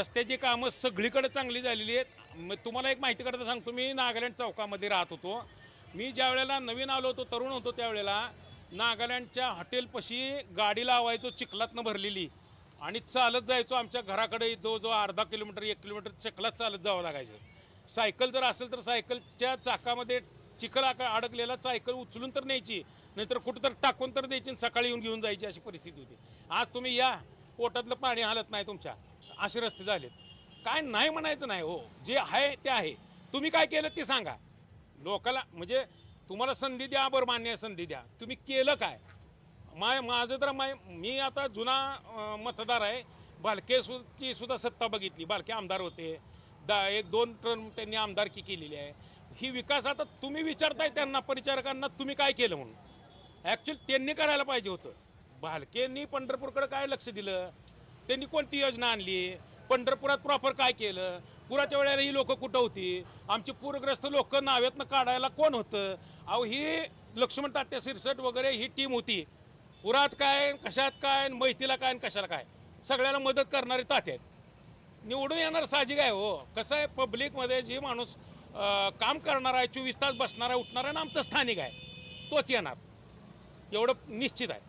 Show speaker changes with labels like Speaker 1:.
Speaker 1: रस्त्याची कामं सगळीकडे चांगली झालेली आहेत. मग तुम्हाला एक माहिती करता सांगतो मी नागालँड चौकामध्ये राहत होतो. मी ज्या वेळेला नवीन आलो होतो तरुण होतो त्यावेळेला नागालँडच्या हॉटेलपाशी गाडी लावायचो चिखलातनं भरलेली. आणि चालत जायचो आमच्या घराकडे जवळजवळ अर्धा किलोमीटर एक किलोमीटर चिखलात चालत जावं लागायचं. सायकल जर असेल तर सायकलच्या चाकामध्ये चिखल आका- अडकलेला सायकल उचलून तर न्यायची नाहीतर कुठं तर टाकून तर द्यायची आणि सकाळी येऊन घेऊन जायची अशी परिस्थिती होती. आज तुम्ही या पोटातलं पाणी हालत नाही तुमच्या. असे रस्ते झालेत. काय नाही म्हणायचं नाही हो. जे आहे ते आहे. तुम्ही काय केलं ते सांगा. लोकाला म्हणजे तुम्हाला संधी द्या बरं मान्य आहे संधी द्या. तुम्ही केलं काय? माय माझं तर माय मी आता जुना मतदार आहे. बालके सुद्धा सत्ता बघितली. बालके आमदार होते. दा एक दोन टर्म त्यांनी आमदारकी केलेली आहे. ही विकास आता तुम्ही विचारताय त्यांना परिचारकांना तुम्ही काय केलं म्हणून? ॲक्च्युली त्यांनी करायला पाहिजे होतं. भालकेंनी पंढरपूरकडे काय लक्ष दिलं? त्यांनी कोणती योजना आणली? पंढरपुरात प्रॉपर काय केलं? पुराच्या वेळेला ही लोक कुठं होती? आमची पूरग्रस्त लोक नावेतनं काढायला कोण होतं? अहो ही लक्ष्मण तात्या सिरसट वगैरे ही टीम होती. पुरात काय कशात काय मैतीला काय आणि कशाला काय? सगळ्याला मदत करणारे तात्या आहेत. निवडून येणार साहजिक आहे हो. कसं आहे पब्लिकमध्ये जे माणूस काम करणार आहे चोवीस तास बसणार आहे उठणार आहे ना आमचं स्थानिक आहे तोच येणार. एवढं निश्चित आहे.